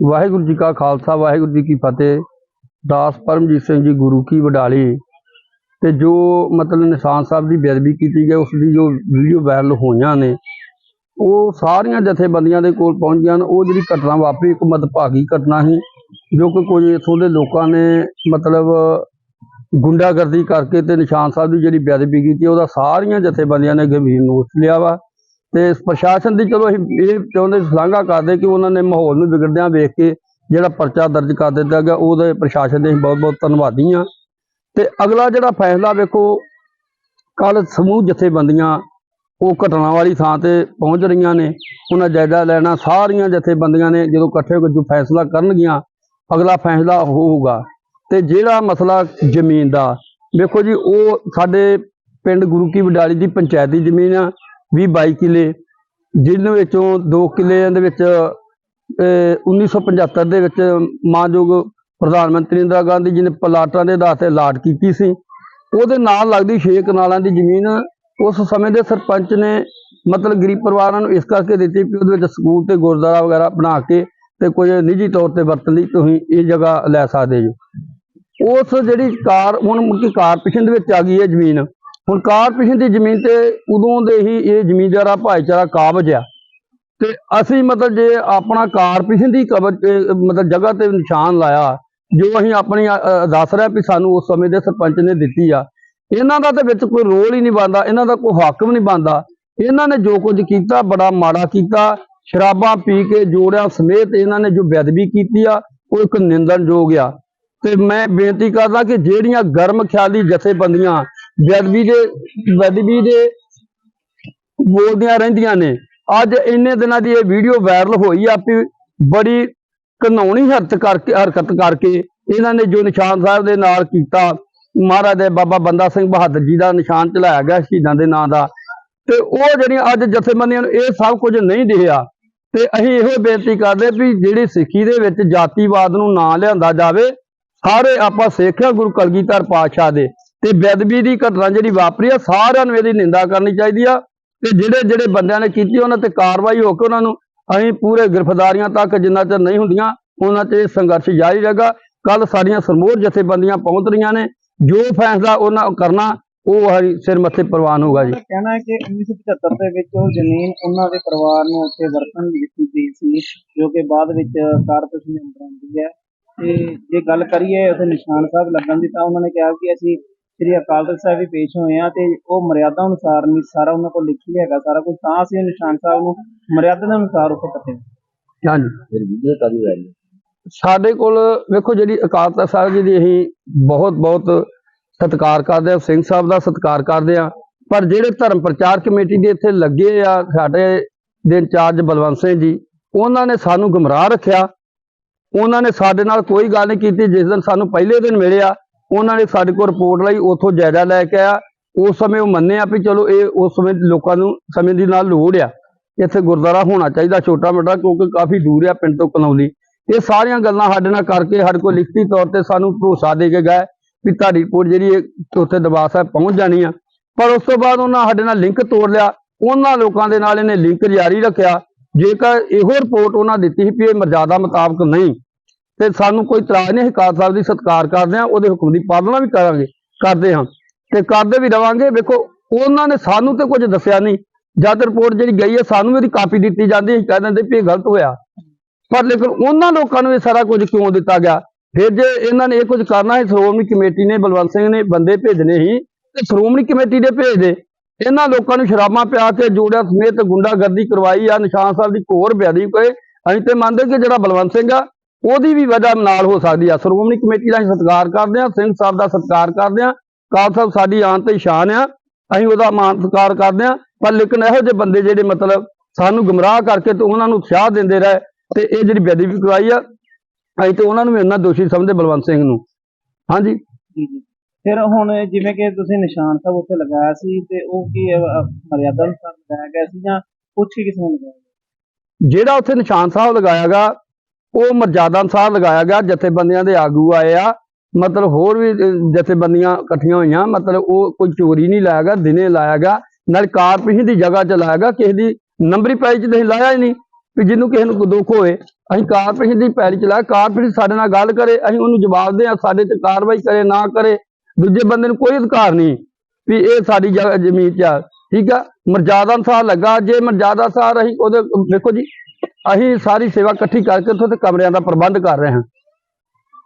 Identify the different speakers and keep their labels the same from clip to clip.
Speaker 1: ਵਾਹਿਗੁਰੂ ਜੀ ਕਾ ਖਾਲਸਾ, ਵਾਹਿਗੁਰੂ ਜੀ ਕੀ ਫਤਿਹ। ਦਾਸ ਪਰਮਜੀਤ ਸਿੰਘ ਜੀ ਗੁਰੂ ਕੀ ਵਡਾਲੀ। ਤੇ ਜੋ ਮਤਲਬ ਨਿਸ਼ਾਨ ਸਾਹਿਬ ਦੀ ਬੇਅਦਬੀ ਕੀਤੀ ਗਈ, ਉਸ ਦੀ ਜੋ ਵੀਡੀਓ ਵਾਇਰਲ ਹੋਈਆਂ ਨੇ, ਉਹ ਸਾਰੀਆਂ ਜਥੇਬੰਦੀਆਂ ਦੇ ਕੋਲ ਪਹੁੰਚੀਆਂ ਗਈਆਂ ਉਹ ਜਿਹੜੀ ਘਟਨਾ ਵਾਪਰੀ, ਇੱਕ ਮਦਭਾਗੀ ਘਟਨਾ ਸੀ, ਜੋ ਕਿ ਕੁਝ ਇਥੋਂ ਦੇ ਲੋਕਾਂ ਨੇ ਮਤਲਬ ਗੁੰਡਾਗਰਦੀ ਕਰਕੇ ਤੇ ਨਿਸ਼ਾਨ ਸਾਹਿਬ ਦੀ ਜਿਹੜੀ ਬੇਅਦਬੀ ਕੀਤੀ, ਉਹਦਾ ਸਾਰੀਆਂ ਜਥੇਬੰਦੀਆਂ ਨੇ ਗੰਭੀਰ ਨੋਟ ਲਿਆ ਵਾ। ਤੇ ਪ੍ਰਸ਼ਾਸਨ ਦੀ ਚਲੋ ਅਸੀਂ ਇਹ ਚਾਹੁੰਦੇ ਸ਼ਲਾਘਾ ਕਰਦੇ ਕਿ ਉਹਨਾਂ ਨੇ ਮਾਹੌਲ ਨੂੰ ਵਿਗੜਦਿਆਂ ਵੇਖ ਕੇ ਜਿਹੜਾ ਪਰਚਾ ਦਰਜ ਕਰ ਦਿੱਤਾ ਗਿਆ, ਉਹਦੇ ਪ੍ਰਸ਼ਾਸਨ ਦੇ ਅਸੀਂ ਬਹੁਤ ਬਹੁਤ ਧੰਨਵਾਦੀ ਹਾਂ। ਤੇ ਅਗਲਾ ਜਿਹੜਾ ਫੈਸਲਾ ਵੇਖੋ ਕੱਲ ਸਮੂਹ ਜਥੇਬੰਦੀਆਂ ਉਹ ਘਟਨਾ ਵਾਲੀ ਥਾਂ ਤੇ ਪਹੁੰਚ ਰਹੀਆਂ ਨੇ। ਉਹਨਾਂ ਜਾਇਜ਼ਾ ਲੈਣਾ ਸਾਰੀਆਂ ਜਥੇਬੰਦੀਆਂ ਨੇ, ਜਦੋਂ ਇਕੱਠੇ ਹੋ ਕੇ ਜੋ ਫੈਸਲਾ ਕਰਨਗੀਆਂ, ਅਗਲਾ ਫੈਸਲਾ ਹੋਊਗਾ। ਤੇ ਜਿਹੜਾ ਮਸਲਾ ਜ਼ਮੀਨ ਦਾ, ਵੇਖੋ ਜੀ, ਉਹ ਸਾਡੇ ਪਿੰਡ ਗੁਰੂ ਕੀ ਵਡਾਲੀ ਦੀ ਪੰਚਾਇਤੀ ਜ਼ਮੀਨ ਆ। 20 22 ਕਿੱਲੇ ਜਿਨ੍ਹਾਂ ਵਿੱਚੋਂ 2 ਕਿੱਲਿਆਂ ਦੇ ਵਿੱਚ, ਅਹ 1975 ਦੇ ਵਿੱਚ ਮਾਨਯੋਗ ਪ੍ਰਧਾਨ ਮੰਤਰੀ ਇੰਦਰਾ ਗਾਂਧੀ ਜੀ ਨੇ ਪਲਾਟਾਂ ਦੇ ਆਧਾਰ ਤੇ ਅਲਾਟ ਕੀਤੀ ਸੀ। ਉਹਦੇ ਨਾਲ ਲੱਗਦੀ 6 ਕਨਾਲਾਂ ਦੀ ਜ਼ਮੀਨ ਉਸ ਸਮੇਂ ਦੇ ਸਰਪੰਚ ਨੇ ਮਤਲਬ ਗਰੀਬ ਪਰਿਵਾਰਾਂ ਨੂੰ ਇਸ ਕਰਕੇ ਦਿੱਤੀ ਕਿ ਉਹਦੇ ਵਿੱਚ ਸਕੂਲ ਤੇ ਗੁਰਦੁਆਰਾ ਵਗੈਰਾ ਬਣਾ ਕੇ ਤੇ ਕੁਝ ਨਿੱਜੀ ਤੌਰ ਤੇ ਵਰਤਣ ਲਈ ਤੁਸੀਂ ਇਹ ਜਗ੍ਹਾ ਲੈ ਸਕਦੇ ਜੋ ਉਸ ਜਿਹੜੀ ਕਾਰ, ਹੁਣ ਮੁੱਕੀ ਕਾਰਪੋਰੇਸ਼ਨ ਦੇ ਵਿੱਚ ਆ ਗਈ ਹੈ ਜ਼ਮੀਨ। ਹੁਣ ਕਾਰਪੋਰੇਸ਼ਨ ਦੀ ਜ਼ਮੀਨ ਤੇ ਉਦੋਂ ਦੇ ਹੀ ਇਹ ਜ਼ਮੀਂਦਾਰਾ ਭਾਈਚਾਰਾ ਕਾਬਜ ਆ। ਤੇ ਅਸੀਂ ਮਤਲਬ ਜੇ ਆਪਣਾ ਕਾਰਪੋਰੇਸ਼ਨ ਦੀ ਕਬਜ਼ ਮਤਲਬ ਜਗ੍ਹਾ ਤੇ ਨਿਸ਼ਾਨ ਲਾਇਆ, ਜੋ ਅਸੀਂ ਆਪਣੀ ਦੱਸ ਰਿਹਾ ਵੀ ਸਾਨੂੰ ਉਸ ਸਮੇਂ ਦੇ ਸਰਪੰਚ ਨੇ ਦਿੱਤੀ ਆ, ਇਹਨਾਂ ਦਾ ਤੇ ਵਿੱਚ ਕੋਈ ਰੋਲ ਹੀ ਨਹੀਂ ਬਣਦਾ, ਇਹਨਾਂ ਦਾ ਕੋਈ ਹੱਕ ਵੀ ਨਹੀਂ ਬਣਦਾ। ਇਹਨਾਂ ਨੇ ਜੋ ਕੁਝ ਕੀਤਾ, ਬੜਾ ਮਾੜਾ ਕੀਤਾ, ਸ਼ਰਾਬਾਂ ਪੀ ਕੇ ਜੋੜਿਆਂ ਸਮੇਤ ਇਹਨਾਂ ਨੇ ਜੋ ਬੇਅਦਬੀ ਕੀਤੀ ਆ, ਉਹ ਇੱਕ ਨਿੰਦਣਯੋਗ ਆ। ਤੇ ਮੈਂ ਬੇਨਤੀ ਕਰਦਾ ਕਿ ਜਿਹੜੀਆਂ ਗਰਮ ਖਿਆਲੀ ਜਥੇਬੰਦੀਆਂ ਬੇਅਦਬੀ ਦੇ ਬੇਅਦਬੀ ਦੇ ਬੋਲਦੀਆਂ ਰਹਿੰਦੀਆਂ ਨੇ। ਅੱਜ ਇੰਨੇ ਦਿਨਾਂ ਦੀ ਇਹ ਵੀਡੀਓ ਵਾਇਰਲ ਹੋਈ ਆ ਵੀ ਬੜੀ ਘਿਨਾਉਣੀ ਹਰਕਤ ਕਰਕੇ ਹਰਕਤ ਕਰਕੇ ਇਹਨਾਂ ਨੇ ਜੋ ਨਿਸ਼ਾਨ ਸਾਹਿਬ ਦੇ ਨਾਲ ਕੀਤਾ, ਮਹਾਰਾਜ ਦੇ ਬਾਬਾ ਬੰਦਾ ਸਿੰਘ ਬਹਾਦਰ ਜੀ ਦਾ ਨਿਸ਼ਾਨ ਚਲਾਇਆ ਗਿਆ ਸ਼ਹੀਦਾਂ ਦੇ ਨਾਂ ਦਾ। ਤੇ ਉਹ ਜਿਹੜੀਆਂ ਅੱਜ ਜਥੇਬੰਦੀਆਂ ਨੂੰ ਇਹ ਸਭ ਕੁਝ ਨਹੀਂ ਦਿਖਿਆ, ਤੇ ਅਸੀਂ ਇਹੋ ਬੇਨਤੀ ਕਰਦੇ ਵੀ ਜਿਹੜੀ ਸਿੱਖੀ ਦੇ ਵਿੱਚ ਜਾਤੀਵਾਦ ਨੂੰ ਨਾ ਲਿਆਂਦਾ ਜਾਵੇ, ਸਾਰੇ ਆਪਾਂ ਸਿੱਖਿਆ ਗੁਰੂ ਕਲਗੀਧਰ ਪਾਤਸ਼ਾਹ ਦੇ। ਤੇ ਬੇਅਦਬੀ ਦੀ ਘਟਨਾ ਜਿਹੜੀ ਵਾਪਰੀ ਆ, ਸਾਰਿਆਂ ਨੂੰ ਇਹਦੀ ਨਿੰਦਾ ਕਰਨੀ ਚਾਹੀਦੀ ਆ। ਤੇ ਜਿਹੜੇ ਜਿਹੜੇ ਬੰਦਿਆਂ ਨੇ ਕੀਤੀ, ਉਹਨਾਂ ਤੇ ਕਾਰਵਾਈ ਹੋ ਕੇ ਉਹਨਾਂ ਨੂੰ ਅਸੀਂ ਪੂਰੇ ਗ੍ਰਿਫਤਾਰੀਆਂ ਤੱਕ ਜਿੰਨਾ ਚਿਰ ਨਹੀਂ ਹੁੰਦੀਆਂ, ਉਹਨਾਂ ਤੇ ਸੰਘਰਸ਼ ਜਾਰੀ ਰਹੇਗਾ। ਕੱਲ ਸਾਡੀਆਂ ਸਰਮੋਰ ਜਥੇਬੰਦੀਆਂ ਪਹੁੰਚ ਰਹੀਆਂ ਨੇ। ਜੋ ਫੈਸਲਾ ਉਹਨਾਂ ਕਰਨਾ, ਉਹ ਹਰੀ ਸਿਰ ਮੱਥੇ ਪ੍ਰਵਾਨ ਹੋਊਗਾ ਜੀ।
Speaker 2: ਕਹਿਣਾ ਹੈ ਕਿ 1975 ਦੇ ਵਿੱਚ ਉਹ ਜ਼ਮੀਨ ਉਹਨਾਂ ਦੇ ਪਰਿਵਾਰ ਨੂੰ ਉੱਥੇ ਵਰਤਣ ਦੀ ਦਿੱਤੀ ਗਈ ਸੀ, ਜੋ ਕਿ ਬਾਅਦ ਵਿੱਚ ਕਾਰਪੋਰੇਸ਼ਨ ਦੇ ਅੰਦਰ ਆਉਂਦੀ ਹੈ। ਤੇ ਜੇ ਗੱਲ ਕਰੀਏ, ਉੱਥੇ ਨਿਸ਼ਾਨ ਸਾਹਿਬ ਲੱਗਣ ਦੀ ਤਾਂ ਉਹਨਾਂ ਨੇ ਕਿਹਾ ਕਿ ਅਸੀਂ ਸ੍ਰੀ ਅਕਾਲ ਤਖਤ ਸਾਹਿਬ ਵੀ ਪੇਸ਼ ਹੋਏ ਆ ਤੇ ਉਹ ਮਰਿਆਦਾ ਅਨੁਸਾਰ ਨਹੀਂ ਸਾਰਾ ਉਹਨਾਂ ਕੋਲ ਲਿਖੀ ਹੈਗਾ ਸਾਰਾ ਕੁਝ ਤਾਂ ਅਸੀਂ ਨਿਸ਼ਾਨ ਸਾਹਿਬ ਨੂੰ ਮਰਿਆਦਾ ਦੇ ਅਨੁਸਾਰ ਉੱਥੇ ਕੱਟੇ
Speaker 1: ਹਾਂਜੀ।
Speaker 3: ਫਿਰ ਵੀਡੀਓ ਕਦੀ ਆਈ
Speaker 1: ਸਾਡੇ ਕੋਲ ਵੇਖੋ ਜਿਹੜੀ ਅਕਾਲ ਤਖਤ ਸਾਹਿਬ ਜੀ ਦੀ ਅਸੀਂ ਬਹੁਤ ਬਹੁਤ ਸਤਿਕਾਰ ਕਰਦੇ ਆ ਸਿੰਘ ਸਾਹਿਬ ਦਾ ਸਤਿਕਾਰ ਕਰਦੇ ਆ ਪਰ ਜਿਹੜੇ ਧਰਮ ਪ੍ਰਚਾਰ ਕਮੇਟੀ ਦੇ ਇੱਥੇ ਲੱਗੇ ਆ ਸਾਡੇ ਦੇ ਇੰਚਾਰਜ ਬਲਵੰਤ ਸਿੰਘ ਜੀ ਉਹਨਾਂ ਨੇ ਸਾਨੂੰ ਗੁੰਮਰਾਹ ਰੱਖਿਆ। ਉਹਨਾਂ ਨੇ ਸਾਡੇ ਨਾਲ ਕੋਈ ਗੱਲ ਨਹੀਂ ਕੀਤੀ ਜਿਸ ਦਿਨ ਸਾਨੂੰ ਪਹਿਲੇ ਦਿਨ ਮਿਲਿਆ ਉਹਨਾਂ ਨੇ ਸਾਡੇ ਕੋਲ ਰਿਪੋਰਟ ਲਈ, ਉਥੋਂ ਜਾਇਜ਼ਾ ਲੈ ਕੇ ਆਇਆ। ਉਸ ਸਮੇਂ ਉਹ ਮੰਨੇ ਆ ਵੀ ਚਲੋ ਇਹ ਉਸ ਸਮੇਂ ਲੋਕਾਂ ਨੂੰ ਸਮੇਂ ਦੀ ਨਾਲ ਲੋੜ ਆ। ਇੱਥੇ ਗੁਰਦੁਆਰਾ ਹੋਣਾ ਚਾਹੀਦਾ ਛੋਟਾ ਮੋਟਾ, ਕਿਉਂਕਿ ਕਾਫੀ ਦੂਰ ਆ ਪਿੰਡ ਤੋਂ ਕਲੌਲੀ ਇਹ ਸਾਰੀਆਂ ਗੱਲਾਂ ਸਾਡੇ ਨਾਲ ਕਰਕੇ ਸਾਡੇ ਕੋਲ ਲਿਖਤੀ ਤੌਰ ਤੇ ਸਾਨੂੰ ਭਰੋਸਾ ਦੇ ਕੇ ਗਏ ਵੀ ਤੁਹਾਡੀ ਰਿਪੋਰਟ ਜਿਹੜੀ ਹੈ, ਉੱਥੇ ਦਰਬਾਰ ਸਾਹਿਬ ਪਹੁੰਚ ਜਾਣੀ ਆ। ਪਰ ਉਸ ਤੋਂ ਬਾਅਦ ਉਹਨਾਂ ਸਾਡੇ ਨਾਲ ਲਿੰਕ ਤੋੜ ਲਿਆ। ਉਹਨਾਂ ਲੋਕਾਂ ਦੇ ਨਾਲ ਇਹਨੇ ਲਿੰਕ ਜਾਰੀ ਰੱਖਿਆ। ਜੇਕਰ ਇਹੋ ਰਿਪੋਰਟ ਉਹਨਾਂ ਦਿੱਤੀ ਸੀ ਵੀ ਇਹ ਮਰਜ਼ਾਦਾ ਮੁਤਾਬਕ ਨਹੀਂ ਤੇ ਸਾਨੂੰ ਕੋਈ ਇਤਰਾਜ਼ ਨਹੀਂ ਅਕਾਲ ਸਾਹਿਬ ਦੀ ਸਤਿਕਾਰ ਕਰਦੇ ਆ ਉਹਦੇ ਹੁਕਮ ਦੀ ਪਾਲਣਾ ਵੀ ਕਰਾਂਗੇ, ਕਰਦੇ ਹਾਂ। ਤੇ ਕਰਦੇ ਵੀ ਰਵਾਂਗੇ, ਵੇਖੋ, ਉਹਨਾਂ ਨੇ ਸਾਨੂੰ ਤੇ ਕੁਝ ਦੱਸਿਆ ਨਹੀਂ। ਜਦ ਰਿਪੋਰਟ ਜਿਹੜੀ ਗਈ ਹੈ, ਸਾਨੂੰ ਵੀ ਉਹਦੀ ਕਾਪੀ ਦਿੱਤੀ ਜਾਂਦੀ ਹੈ ਕਹਿ ਦਿੰਦੇ ਵੀ ਇਹ ਗਲਤ ਹੋਇਆ। ਪਰ ਲੇਕਿਨ ਉਹਨਾਂ ਲੋਕਾਂ ਨੂੰ ਇਹ ਸਾਰਾ ਕੁਝ ਕਿਉਂ ਦਿੱਤਾ ਗਿਆ? ਫਿਰ ਜੇ ਇਹਨਾਂ ਨੇ ਇਹ ਕੁਝ ਕਰਨਾ ਹੈ, ਸ਼੍ਰੋਮਣੀ ਕਮੇਟੀ ਨੇ, ਬਲਵੰਤ ਸਿੰਘ ਨੇ ਬੰਦੇ ਭੇਜਣੇ ਸੀ, ਤੇ ਸ਼੍ਰੋਮਣੀ ਕਮੇਟੀ ਦੇ ਭੇਜਦੇ ਇਹਨਾਂ ਲੋਕਾਂ ਨੂੰ ਸ਼ਰਾਬਾਂ ਪਿਆ ਕੇ ਜੋੜਿਆ ਸਮੇਤ ਗੁੰਡਾਗਰਦੀ ਕਰਵਾਈ ਆ, ਨਿਸ਼ਾਨ ਸਾਹਿਬ ਦੀ ਘੋਰ ਬਿਆਦੀ ਕੋਈ ਅਸੀਂ ਤੇ ਮੰਨਦੇ ਕਿ ਜਿਹੜਾ ਬਲਵੰਤ ਸਿੰਘ ਆ ਉਹਦੀ ਵੀ ਵਜ੍ਹਾ ਨਾਲ ਹੋ ਸਕਦੀ ਆ। ਸ਼੍ਰੋਮਣੀ ਕਮੇਟੀ ਦਾ ਸਤਿਕਾਰ ਕਰਦੇ ਆ ਸਿੰਘ ਸਾਹਿਬ ਦਾ ਸਤਿਕਾਰ ਕਰਦੇ ਆ ਕਾਲ ਸਾਹਿਬ ਸਾਡੀ ਆਨ ਤੇ ਸ਼ਾਨ ਆ ਅਸੀਂ ਉਹਦਾ ਮਾਨ ਸਤਿਕਾਰ ਕਰਦੇ ਆ ਪਰ ਲੇਕਿਨ ਇਹੋ ਜਿਹੇ ਬੰਦੇ ਜਿਹੜੇ ਮਤਲਬ ਸਾਨੂੰ ਗੁੰਮਰਾਹ ਕਰਕੇ ਤੇ ਉਹਨਾਂ ਨੂੰ ਉਤਸ਼ਾਹ ਦਿੰਦੇ ਰਹੇ ਤੇ ਇਹ ਜਿਹੜੀ ਬੇਅਦਬੀ ਕਰਵਾਈ ਆ ਅਸੀਂ ਤੇ ਉਹਨਾਂ ਨੂੰ ਵੀ ਇੰਨਾ ਦੋਸ਼ੀ ਸਮਝਦੇ ਬਲਵੰਤ ਸਿੰਘ ਨੂੰ। ਹਾਂਜੀ?
Speaker 2: ਫਿਰ ਹੁਣ ਜਿਵੇਂ ਕਿ ਤੁਸੀਂ ਨਿਸ਼ਾਨ ਸਾਹਿਬ ਉੱਥੇ ਲਗਾਇਆ ਸੀ ਤੇ ਉਹ ਕੀ ਮਰਿਆਦਾ ਅਨੁਸਾਰ ਲਗਾਇਆ ਗਿਆ ਸੀ ਜਾਂ ਪੁੱਛ ਕੇ ਕਿਸੇ ਨੂੰ ਲਗਾਇਆ?
Speaker 1: ਜਿਹੜਾ ਉੱਥੇ ਨਿਸ਼ਾਨ ਸਾਹਿਬ ਲਗਾਇਆਗਾ ਉਹ ਮਰਜ਼ਾਦਾ ਅਨੁਸਾਰ ਲਗਾਇਆ ਗਿਆ, ਜਥੇਬੰਦੀਆਂ ਦੇ ਆਗੂ ਆਏ ਆ। ਮਤਲਬ ਹੋਰ ਵੀ ਜਥੇਬੰਦੀਆਂ ਇਕੱਠੀਆਂ ਹੋਈਆਂ, ਮਤਲਬ ਉਹ ਕੋਈ ਚੋਰੀ ਨਹੀਂ ਲਾਇਆ ਗਿਆ, ਦਿਨੇ ਲਾਇਆ ਗਿਆ, ਨਾਲ ਕਾਰਪੋਰੇਸ਼ਨ ਦੀ ਜਗ੍ਹਾ 'ਚ ਲਾਇਆ ਗਿਆ, ਕਿਸੇ ਦੀ ਨੰਬਰੀ ਪਾਈ 'ਚ ਨਹੀਂ ਲਾਇਆ ਹੀ ਨਹੀਂ, ਵੀ ਜਿਹਨੂੰ ਕਿਸੇ ਨੂੰ ਦੁੱਖ ਹੋਏ ਅਸੀਂ ਕਾਰਪੋਰੇਸ਼ਨ ਦੀ ਪੈਲੀ ਚਲਾ ਕਾਰਪੋਰੇਸ਼ਨ ਸਾਡੇ ਨਾਲ ਗੱਲ ਕਰੇ, ਅਸੀਂ ਉਹਨੂੰ ਜਵਾਬ ਦੇ ਸਾਡੇ ਤੇ ਕਾਰਵਾਈ ਕਰੇ, ਨਾ ਕਰੇ, ਦੂਜੇ ਬੰਦੇ ਨੂੰ ਕੋਈ ਅਧਿਕਾਰ ਨਹੀਂ, ਵੀ ਇਹ ਸਾਡੀ ਜਗ੍ਹਾ ਜ਼ਮੀਨ 'ਚ ਆ। ਠੀਕ ਆ? ਮਰਜ਼ਾਦਾ ਅਨੁਸਾਰ ਲੱਗਾ, ਜੇ ਮਰਜ਼ਾਦਾ ਅਨੁਸਾਰ ਅਸੀਂ ਉਹਦੇ ਵੇਖੋ ਜੀ ਅਸੀਂ ਸਾਰੀ ਸੇਵਾ ਇਕੱਠੀ ਕਰਕੇ ਉੱਥੇ ਤੇ ਕਮਰਿਆਂ ਦਾ ਪ੍ਰਬੰਧ ਕਰ ਰਹੇ ਹਾਂ।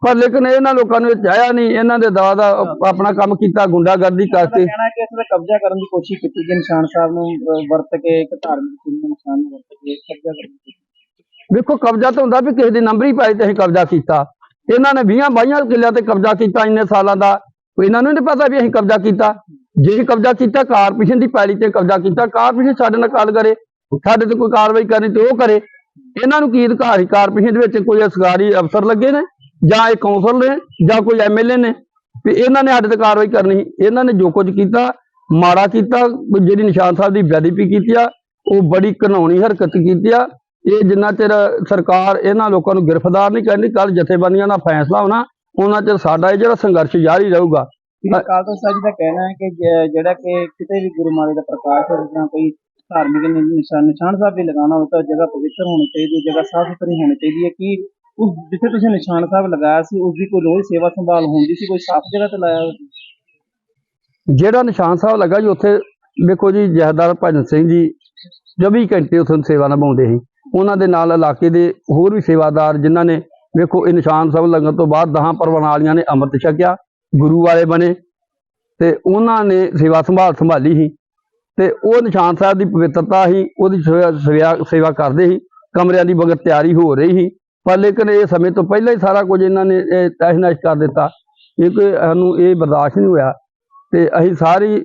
Speaker 1: ਪਰ ਲੇਕਿਨ ਇਹਨਾਂ ਲੋਕਾਂ ਨੂੰ ਇਹ ਚਾਹਿਆ ਨਹੀਂ ਇਹਨਾਂ ਦੇ ਦਵਾ ਦਾ ਆਪਣਾ ਕੰਮ ਕੀਤਾ ਗੁੰਡਾਗਰਦੀ ਕਰਕੇ
Speaker 2: ਕਹਿਣਾ ਕਿ ਇਸ ਕਬਜ਼ਾ ਕਰਨ ਦੀ ਕੋਸ਼ਿਸ਼ ਕੀਤੀ ਗਈ ਨਿਸ਼ਾਨ ਸਾਹਿਬ ਨੂੰ ਅਹ, ਵਰਤ ਕੇ ਇੱਕ ਧਾਰਮਿਕ ਚਿੰਨ੍ਹ ਨੂੰ ਨਿਸ਼ਾਨ ਨੂੰ ਵਰਤ ਕੇ ਕਬਜ਼ਾ ਕਰਨ ਦੀ ਕੋਸ਼ਿਸ਼
Speaker 1: ਵੇਖੋ ਕਬਜ਼ਾ ਤਾਂ ਹੁੰਦਾ ਵੀ ਕਿਸੇ ਦੀ ਨੰਬਰੀ ਪਾਈ ਤੇ ਅਸੀਂ ਕਬਜ਼ਾ ਕੀਤਾ। ਇਹਨਾਂ ਨੇ 20 22 ਕਿੱਲਿਆਂ ਤੇ ਕਬਜ਼ਾ ਕੀਤਾ ਇੰਨੇ ਸਾਲਾਂ ਦਾ। ਇਹਨਾਂ ਨੂੰ ਨਹੀਂ ਪਤਾ ਵੀ ਅਸੀਂ ਕਬਜ਼ਾ ਕੀਤਾ। ਜੇ ਕਬਜ਼ਾ ਕੀਤਾ ਕਾਰਪੋਰੇਸ਼ਨ ਦੀ ਪੈਲੀ ਤੇ ਕਬਜ਼ਾ ਕੀਤਾ। ਕਾਰਪੋਰੇਸ਼ਨ ਸਾਡੇ ਨਾਲ ਗੱਲ ਕਰੇ। ਸਾਡੇ ਤੇ ਕੋਈ ਕਾਰਵਾਈ ਕਰਨੀ ਤੇ ਉਹ ਕਰੇ। ਇਹਨਾਂ ਨੂੰ ਕੀ ਅਧਿਕਾਰ ਕਾਰਪੋਰੇਸ਼ਨ ਦੇ ਵਿੱਚ ਕੋਈ ਸਰਕਾਰੀ ਅਫਸਰ ਲੱਗੇ ਨੇ ਜਾਂ ਇਹ ਕੌਂਸਲ ਨੇ ਜਾਂ ਕੋਈ ਐਮਐਲਏ ਨੇ? ਵੀ ਇਹਨਾਂ ਨੇ ਸਾਡੇ ਤੇ ਕਾਰਵਾਈ ਕਰਨੀ ਇਹਨਾਂ ਨੇ ਜੋ ਕੁਝ ਕੀਤਾ, ਮਾੜਾ ਕੀਤਾ ਜਿਹੜੀ ਨਿਸ਼ਾਨ ਸਾਹਿਬ ਦੀ ਬੇਅਦਬੀ ਕੀਤੀ ਆ, ਉਹ ਬੜੀ ਘਿਨਾਉਣੀ ਹਰਕਤ ਕੀਤੀ ਆ। ਇਹ ਜਿੰਨਾ ਚਿਰ ਸਰਕਾਰ ਇਹਨਾਂ ਲੋਕਾਂ ਨੂੰ ਗ੍ਰਿਫਤਾਰ ਨਹੀਂ ਕਰਨੀ ਕੱਲ ਜਥੇਬੰਦੀਆਂ ਦਾ ਫੈਸਲਾ ਹੋਣਾ, ਉਹਨਾਂ ਚਿਰ ਸਾਡਾ ਇਹ ਜਿਹੜਾ ਸੰਘਰਸ਼ ਜਾਰੀ ਰਹੂਗਾ।
Speaker 2: ਸ੍ਰੀ ਸਾਹਿਬ ਜੀ ਦਾ ਕਹਿਣਾ ਹੈ ਕਿ ਜਿਹੜਾ ਕਿ ਕਿਤੇ ਵੀ ਗੁਰੂ ਮਹਾਰਾਜ ਦਾ ਪ੍ਰਕਾਸ਼ ਹੋਵੇ ਜਾਂ ਕੋਈ ਧਾਰਮਿਕ ਨਿਸ਼ਾਨ ਨਿਸ਼ਾਨ ਸਾਹਿਬ ਵੀ ਲਗਾਉਣਾ ਹੋਵੇ ਤਾਂ ਜਗ੍ਹਾ ਪਵਿੱਤਰ ਹੋਣੀ ਚਾਹੀਦੀ ਹੈ, ਜਗ੍ਹਾ ਸਾਫ਼ ਸੁਥਰੀ ਹੋਣੀ ਚਾਹੀਦੀ ਹੈ ਕਿ ਉਸ ਜਿੱਥੇ ਤੁਸੀਂ ਨਿਸ਼ਾਨ ਸਾਹਿਬ ਲਗਾਇਆ ਸੀ ਉਸ ਦੀ ਕੋਈ ਰੋਜ਼ ਸੇਵਾ ਸੰਭਾਲ ਹੁੰਦੀ ਸੀ, ਕੋਈ ਸਾਫ਼ ਜਗ੍ਹਾ ਤੇ ਲਾਇਆ ਹੋਇਆ ਸੀ?
Speaker 1: ਜਿਹੜਾ ਨਿਸ਼ਾਨ ਸਾਹਿਬ ਲੱਗਾ ਜੀ, ਉੱਥੇ ਵੇਖੋ ਜੀ, ਜਹਦਾਰ ਭਜਨ ਸਿੰਘ ਜੀ 24 ਘੰਟੇ ਉੱਥੇ ਸੇਵਾ ਨਿਭਾਉਂਦੇ ਸੀ ਉਹਨਾਂ ਦੇ ਨਾਲ ਇਲਾਕੇ ਦੇ ਹੋਰ ਵੀ ਸੇਵਾਦਾਰ ਜਿਨ੍ਹਾਂ ਨੇ ਵੇਖੋ, ਇਹ ਨਿਸ਼ਾਨ ਸਾਹਿਬ ਲੱਗਣ ਤੋਂ ਬਾਅਦ ਦਹਾਂ ਪਰਵਾਨਾਲੀਆਂ ਨੇ ਅੰਮ੍ਰਿਤ ਛਕਿਆ, ਗੁਰੂ ਵਾਲੇ ਬਣੇ ਤੇ ਉਹਨਾਂ ਨੇ ਸੇਵਾ ਸੰਭਾਲ ਸੰਭਾਲੀ ਸੀ ਤੇ ਉਹ ਨਿਸ਼ਾਨ ਸਾਹਿਬ ਦੀ ਪਵਿੱਤਰਤਾ ਹੀ ਉਹਦੀ ਸੇਵਾ- ਸੇਵਾ ਕਰਦੇ ਸੀ, ਕਮਰਿਆਂ ਦੀ ਬਗਤ ਤਿਆਰੀ ਹੋ ਰਹੀ ਸੀ। ਪਰ ਲੇਕਿਨ ਇਹ ਸਮੇਂ ਤੋਂ ਪਹਿਲਾਂ ਹੀ ਸਾਰਾ ਕੁਝ ਇਹਨਾਂ ਨੇ ਇਹ ਤਹਿਸ-ਨਹਿਸ ਕਰ ਦਿੱਤਾ ਇਹ ਕੋਈ ਸਾਨੂੰ ਇਹ ਬਰਦਾਸ਼ਤ ਨਹੀਂ ਹੋਇਆ। ਤੇ ਅਸੀਂ ਸਾਰੀ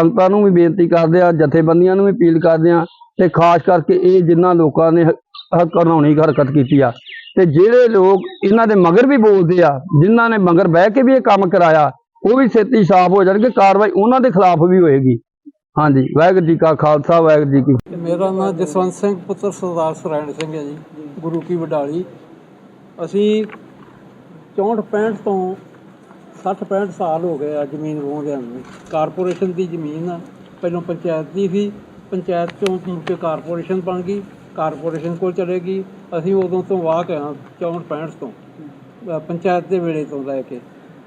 Speaker 1: ਸੰਗਤਾਂ ਨੂੰ ਵੀ ਬੇਨਤੀ ਕਰਦੇ ਆ ਜਥੇਬੰਦੀਆਂ ਨੂੰ ਵੀ ਅਪੀਲ ਕਰਦੇ ਆ ਤੇ ਖਾਸ ਕਰਕੇ ਇਹ ਜਿਨ੍ਹਾਂ ਲੋਕਾਂ ਨੇ ਘਰਨਾਉਣੀ ਹਰਕਤ ਕੀਤੀ ਆ। ਤੇ ਜਿਹੜੇ ਲੋਕ ਇਹਨਾਂ ਦੇ ਮਗਰ ਵੀ ਬੋਲਦੇ ਆ, ਜਿਨ੍ਹਾਂ ਨੇ ਮਗਰ ਬਹਿ ਕੇ ਵੀ ਇਹ ਕੰਮ ਕਰਾਇਆ, ਉਹ ਵੀ ਛੇਤੀ ਸਾਫ਼ ਹੋ ਜਾਣਗੇ, ਕਾਰਵਾਈ ਉਹਨਾਂ ਦੇ ਖਿਲਾਫ ਵੀ ਹੋਏਗੀ। ਹਾਂਜੀ, ਵਾਹਿਗੁਰੂ ਜੀ ਕਾ ਖਾਲਸਾ, ਵਾਹਿਗੁਰੂ ਜੀ ਕੀ
Speaker 3: ਮੇਰਾ ਨਾਮ ਜਸਵੰਤ ਸਿੰਘ, ਪੁੱਤਰ ਸਰਦਾਰ ਸਰਾਇਣ ਸਿੰਘ ਹੈ ਜੀ, ਗੁਰੂ ਕੀ ਵਡਾਲੀ। ਅਸੀਂ 64 65 ਤੋਂ 60 65 ਸਾਲ ਹੋ ਗਏ ਆ ਜ਼ਮੀਨ ਵਾਹੁੰਦਿਆਂ ਨੂੰ। ਕਾਰਪੋਰੇਸ਼ਨ ਦੀ ਜ਼ਮੀਨ ਆ, ਪਹਿਲਾਂ ਪੰਚਾਇਤ ਦੀ ਸੀ, ਪੰਚਾਇਤ ਚੋਂ ਮੁੜ ਕਾਰਪੋਰੇਸ਼ਨ ਬਣ ਗਈ, ਕਾਰਪੋਰੇਸ਼ਨ ਕੋਲ ਚਲੇ ਗਈ। ਅਸੀਂ ਉਦੋਂ ਤੋਂ ਵਾਹ ਕੇ ਹਾਂ 64 65 ਤੋਂ ਪੰਚਾਇਤ ਦੇ ਵੇਲੇ ਤੋਂ ਲੈ ਕੇ।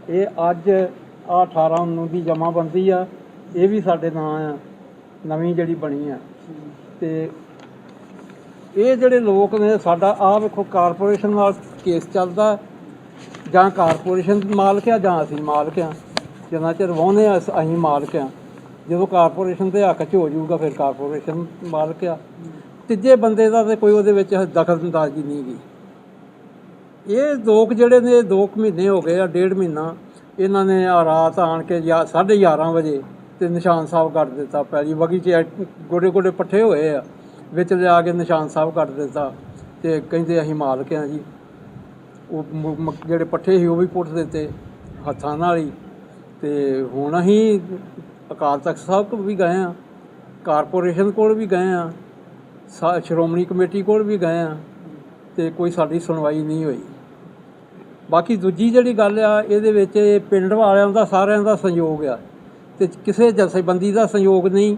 Speaker 3: ਇਹ ਅੱਜ ਆ 18 19 ਦੀ ਜਮਾਬੰਦੀ ਆ। ਇਹ ਵੀ ਸਾਡੇ ਨਾਂ ਆ, ਨਵੀਂ ਜਿਹੜੀ ਬਣੀ ਆ। ਤੇ ਇਹ ਜਿਹੜੇ ਲੋਕ ਨੇ, ਸਾਡਾ ਆ ਵੇਖੋ ਕਾਰਪੋਰੇਸ਼ਨ ਨਾਲ ਕੇਸ ਚੱਲਦਾ, ਜਾਂ ਕਾਰਪੋਰੇਸ਼ਨ ਮਾਲਕ ਆ, ਜਾਂ ਅਸੀਂ ਮਾਲਕ ਆ। ਜਿੰਨਾ ਚਿਰ ਵਾਹੁੰਦੇ ਆ, ਅਸ- ਅਸੀਂ ਮਾਲਕ ਆ। ਜਦੋਂ ਕਾਰਪੋਰੇਸ਼ਨ ਦੇ ਹੱਕ 'ਚ ਹੋ ਜਾਊਗਾ, ਫਿਰ ਕਾਰਪੋਰੇਸ਼ਨ ਮਾਲਕ ਆ। ਤੀਜੇ ਬੰਦੇ ਦਾ ਤੇ ਕੋਈ ਉਹਦੇ ਵਿੱਚ ਦਖਲਅੰਦਾਜ਼ੀ ਨਹੀਂ ਗਈ ਇਹ ਲੋਕ ਜਿਹੜੇ ਨੇ 2 ਮਹੀਨੇ ਹੋ ਗਏ ਆ, ਡੇਢ ਮਹੀਨਾ। ਇਹਨਾਂ ਨੇ ਆ ਰਾਤ ਆਣ ਕੇ ਜਾਂ 11:30 ਵਜੇ ਤੇ ਨਿਸ਼ਾਨ ਸਾਹਿਬ ਕੱਟ ਦਿੱਤਾ ਪੈਲੀ ਵਗੀ 'ਚ ਗੋਡੇ ਗੋਡੇ ਪੱਠੇ ਹੋਏ ਆ, ਵਿੱਚ ਲਿਆ ਕੇ ਨਿਸ਼ਾਨ ਸਾਹਿਬ ਕੱਟ ਦਿੱਤਾ ਤੇ ਕਹਿੰਦੇ ਅਸੀਂ ਮਾਲਕ ਆ ਜੀ। ਉਹ ਜਿਹੜੇ ਪੱਠੇ ਸੀ ਉਹ ਵੀ ਪੁੱਟ ਦਿੱਤੇ ਹੱਥਾਂ ਨਾਲ ਹੀ। ਤੇ ਹੁਣ ਅਸੀਂ ਅਕਾਲ ਤਖਤ ਸਾਹਿਬ ਕੋਲ ਵੀ ਗਏ ਆ, ਕਾਰਪੋਰੇਸ਼ਨ ਕੋਲ ਵੀ ਗਏ ਆ, ਸਾ- ਸ਼੍ਰੋਮਣੀ ਕਮੇਟੀ ਕੋਲ ਵੀ ਗਏ ਆ ਤੇ ਕੋਈ ਸਾਡੀ ਸੁਣਵਾਈ ਨਹੀਂ ਹੋਈ। ਬਾਕੀ ਦੂਜੀ ਜਿਹੜੀ ਗੱਲ ਆ, ਇਹਦੇ ਵਿੱਚ ਪਿੰਡ ਵਾਲਿਆਂ ਦਾ, ਸਾਰਿਆਂ ਦਾ ਸਹਿਯੋਗ ਆ। ਤੇ ਕਿਸੇ ਜਥੇਬੰਦੀ ਦਾ ਸਹਿਯੋਗ ਨਹੀਂ